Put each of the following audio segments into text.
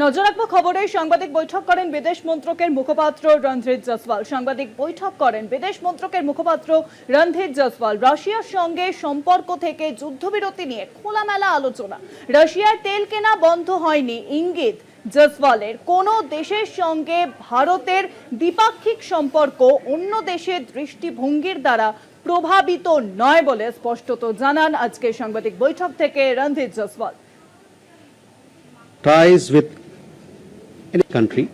নজর রাখব খবরে সাংবাদিক বৈঠক করেন বিদেশ মন্ত্রকের মুখপাত্র রণধীর জসওয়াল সাংবাদিক বৈঠক করেন বিদেশ মন্ত্রকের মুখপাত্র রণধীর জসওয়াল রাশিয়ার সঙ্গে সম্পর্ক থেকে যুদ্ধবিরতি নিয়ে খোলামেলা আলোচনা। রাশিয়ার তেল কেনা বন্ধ হয়নি, ইঙ্গিত জসওয়ালের কোন দেশের সঙ্গে ভারতের দ্বিপাক্ষিক সম্পর্ক অন্য দেশের দৃষ্টিভঙ্গির দ্বারা প্রভাবিত নয় বলে স্পষ্টত জানান আজকে সাংবাদিক বৈঠক থেকে Randhir Jaiswal ties with any country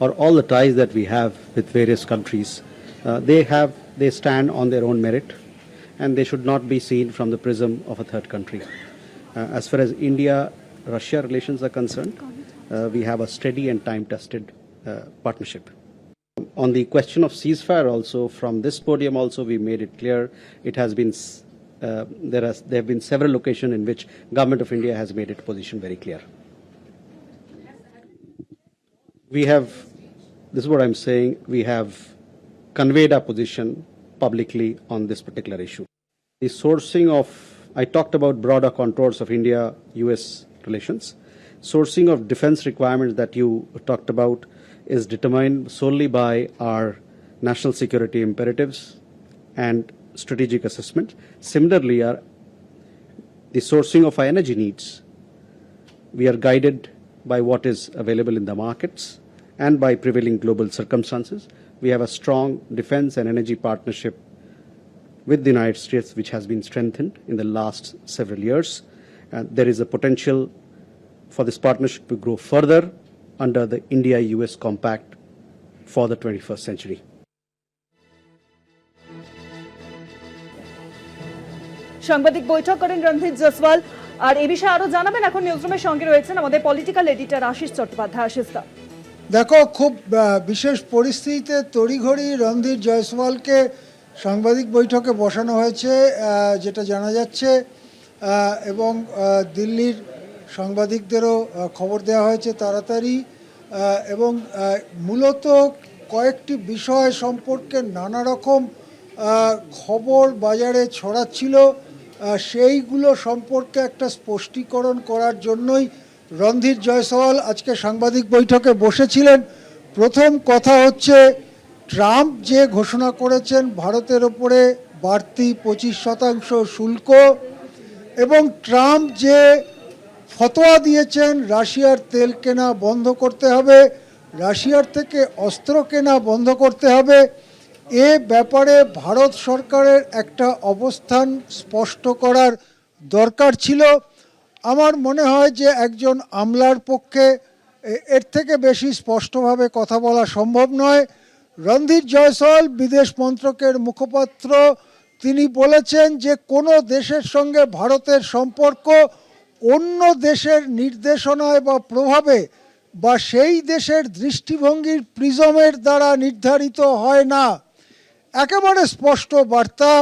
or all the ties that we have with various countries, uh, they have they stand on their own merit, and they should not be seen from the prism of a third country. Uh, as far as India-Russia relations are concerned, uh, we have a steady and time-tested uh, partnership. On the question of ceasefire, also from this podium, also we made it clear it has been. Uh, there, has, there have been several occasions in which government of India has made its position very clear. We have, this is what I'm saying, we have conveyed our position publicly on this particular issue. The sourcing of, I talked about broader contours of India US relations. Sourcing of defense requirements that you talked about is determined solely by our national security imperatives and strategic assessment. Similarly, our, the sourcing of our energy needs we are guided by what is available in the markets and by prevailing global circumstances. We have a strong defense and energy partnership with the United States, which has been strengthened in the last several years. And there is a potential for this partnership to grow further under the India US Compact for the 21st century. সাংবাদিক বৈঠক করেন রণধীর জসওয়াল আর এ বিষয়ে আরও জানাবেন এখন নিউজরুমের সঙ্গে রয়েছেন আমাদের পলিটিক্যাল এডিটর আশিস চট্টোপাধ্যায় আশিস দেখো, খুব বিশেষ পরিস্থিতিতে তড়িঘড়ি রণধীর জয়সওয়ালকে সাংবাদিক বৈঠকে বসানো হয়েছে যেটা জানা যাচ্ছে এবং দিল্লির সাংবাদিকদেরও খবর দেওয়া হয়েছে তাড়াতাড়ি এবং মূলত কয়েকটি বিষয় সম্পর্কে নানা রকম খবর বাজারে ছড়াচ্ছিল সেইগুলো সম্পর্কে একটা স্পষ্টীকরণ করার জন্যই রণধীর জয়সওয়াল আজকে সাংবাদিক বৈঠকে বসেছিলেন। প্রথম কথা হচ্ছে, ট্রাম্প যে ঘোষণা করেছেন ভারতের ওপরে বাড়তি পঁচিশ শতাংশ শুল্ক এবং ট্রাম্প যে ফতোয়া দিয়েছেন, রাশিয়ার তেল কেনা বন্ধ করতে হবে, রাশিয়ার থেকে অস্ত্র কেনা বন্ধ করতে হবে, এ ব্যাপারে ভারত সরকারের একটা অবস্থান স্পষ্ট করার দরকার ছিল। আমার মনে হয় যে একজন আমলার পক্ষে এর থেকে বেশি স্পষ্টভাবে কথা বলা সম্ভব নয়। রণধীর জয়সল বিদেশ মন্ত্রকের মুখপাত্র, তিনি বলেছেন যে কোনো দেশের সঙ্গে ভারতের সম্পর্ক অন্য দেশের নির্দেশনায় বা প্রভাবে বা সেই দেশের দৃষ্টিভঙ্গির প্রিজমের দ্বারা নির্ধারিত হয় না। একেবারে স্পষ্ট বার্তা,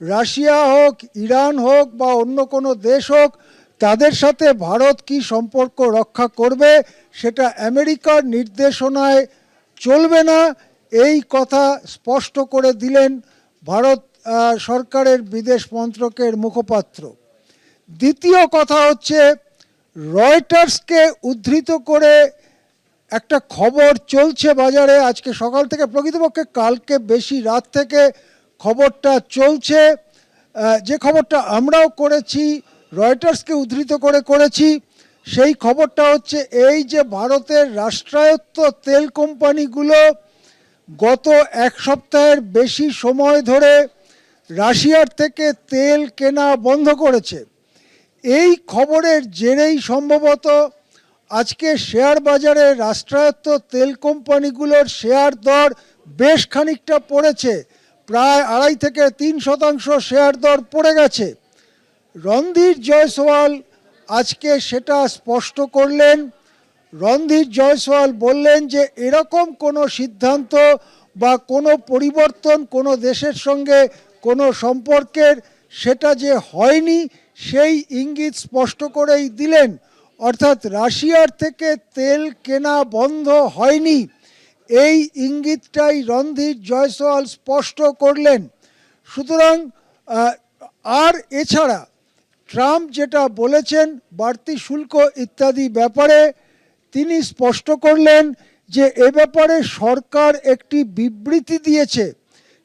রাশিয়া হোক, ইরান হোক বা অন্য কোনো দেশ হোক তাদের সাথে ভারত কি সম্পর্ক রক্ষা করবে সেটা আমেরিকার নির্দেশনায় চলবে না। এই কথা স্পষ্ট করে দিলেন ভারত সরকারের বিদেশ মন্ত্রকের মুখপাত্র। দ্বিতীয় কথা হচ্ছে, রয়টার্সকে উদ্ধৃত করে একটা খবর চলছে বাজারে। আজকে সকাল থেকে প্রকৃতপক্ষে কালকে বেশি রাত থেকে খবরটা চলছে। যে খবরটা আমরাও করেছি রয়টার্সকে উদ্ধৃত করে করেছি। সেই খবরটা হচ্ছে এই যে ভারতের রাষ্ট্রায়ত্ত তেল কোম্পানিগুলো গত এক সপ্তাহের বেশি সময় ধরে রাশিয়ার থেকে তেল কেনা বন্ধ করেছে। এই খবরের জেরেই সম্ভবত আজকে শেয়ার বাজারে রাষ্ট্রায়ত্ত তেল কোম্পানিগুলোর শেয়ার দর বেশ খানিকটা পড়েছে। প্রায় আড়াই থেকে তিন শতাংশ শেয়ার দর পড়ে গেছে। রণধীর জয়সওয়াল আজকে সেটা স্পষ্ট করলেন। রণধীর জয়সওয়াল বললেন যে, এরকম কোনো সিদ্ধান্ত বা কোনো পরিবর্তন কোনো দেশের সঙ্গে কোনো সম্পর্কের সেটা যে হয়নি, সেই ইঙ্গিত স্পষ্ট করেই দিলেন। অর্থাৎ রাশিয়ার থেকে তেল কেনা বন্ধ হয়নি। এই ইঙ্গিতটাই রণধীর জয়সওয়াল স্পষ্ট করলেন। সুতরাং আর এছাড়া ট্রাম্প যেটা বলেছেন, বাড়তি শুল্ক ইত্যাদি ব্যাপারে তিনি স্পষ্ট করলেন যে এ ব্যাপারে সরকার একটি বিবৃতি দিয়েছে।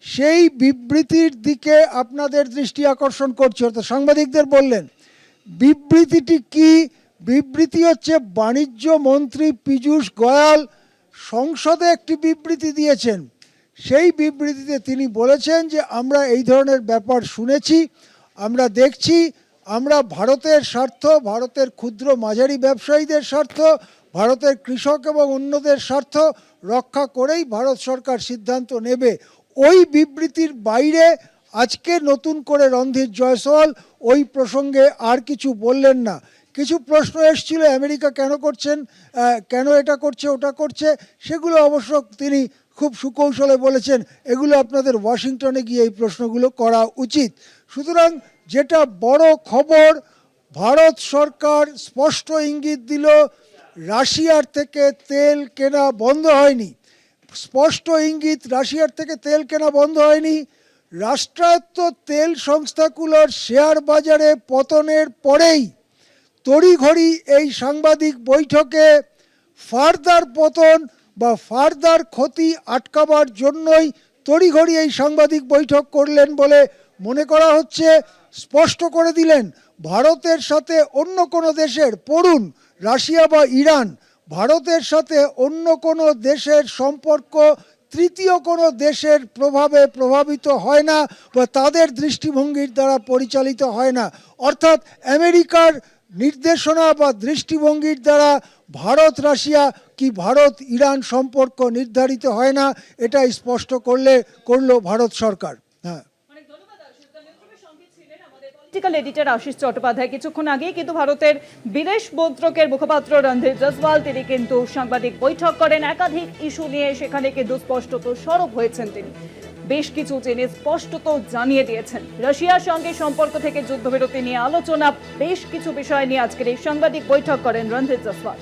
সেই বিবৃতির দিকে আপনাদের দৃষ্টি আকর্ষণ করছে। অর্থাৎ সাংবাদিকদের বললেন, বিবৃতিটি কি? বিবৃতি হচ্ছে, বাণিজ্য মন্ত্রী পীযূষ গোয়াল সংসদে একটি বিবৃতি দিয়েছেন। সেই বিবৃতিতে তিনি বলেছেন যে, আমরা এই ধরনের ব্যাপার শুনেছি, আমরা দেখছি আমরা ভারতের স্বার্থ, ভারতের ক্ষুদ্র মাঝারি ব্যবসায়ীদের স্বার্থ, ভারতের কৃষক এবং অন্যদের স্বার্থ রক্ষা করেই ভারত সরকার সিদ্ধান্ত নেবে। ওই বিবৃতির বাইরে আজকে নতুন করে রণধীর জয়সওয়াল ওই প্রসঙ্গে আর কিছু বললেন না। কিছু প্রশ্ন এসেছিল, আমেরিকা কেন করছেন কেন এটা করছে, ওটা করছে, সেগুলো অবশ্য তিনি খুব সুকৌশলে বলেছেন। এগুলো আপনাদের ওয়াশিংটনে গিয়ে এই প্রশ্নগুলো করা উচিত। সুতরাং যেটা বড় খবর, ভারত সরকার স্পষ্ট ইঙ্গিত দিল, রাশিয়ার থেকে তেল কেনা বন্ধ হয়নি। স্পষ্ট ইঙ্গিত, রাশিয়ার থেকে তেল কেনা বন্ধ হয়নি। রাষ্ট্রায়ত্ত তেল সংস্থাগুলোর শেয়ার বাজারে পতনের পরেই তড়িঘড়ি এই সাংবাদিক বৈঠকে ফার্দার পতন বা ফার্দার ক্ষতি আটকাবার জন্যই তড়িঘড়ি এই সাংবাদিক বৈঠক করলেন বলে মনে করা হচ্ছে স্পষ্ট করে দিলেন, ভারতের সাথে অন্য কোনো দেশের, পড়ুন, রাশিয়া বা ইরান, ভারতের সাথে অন্য কোনো দেশের সম্পর্ক তৃতীয় কোনো দেশের প্রভাবে প্রভাবিত হয় না বা তাদের দৃষ্টিভঙ্গির দ্বারা পরিচালিত হয় না। অর্থাৎ আমেরিকার নির্দেশনা বা দৃষ্টিভঙ্গির দ্বারা ভারত, রাশিয়া কি ভারত, ইরান সম্পর্ক নির্ধারিত হয় না, এটা স্পষ্ট করলে, করল ভারত সরকার। হ্যাঁ। পলিটিক্যাল এডিটর আশিস চট্টোপাধ্যায় কিছুক্ষণ আগেই কিন্তু ভারতের বিদেশ মন্ত্রকের মুখপাত্র রণধীর জসওয়াল তিনি কিন্তু সাংবাদিক বৈঠক করেন। একাধিক ইস্যু নিয়ে সেখানে কিন্তু স্পষ্টত সরব হয়েছেন তিনি। বেশ কিছু জেনে স্পষ্টত জানিয়ে দিয়েছেন। রাশিয়ার সঙ্গে সম্পর্ক থেকে যুদ্ধবিরতি নিয়ে আলোচনা, বেশ কিছু বিষয় নিয়ে আজকের এই সাংবাদিক বৈঠক করেন রণধীর জসওয়াল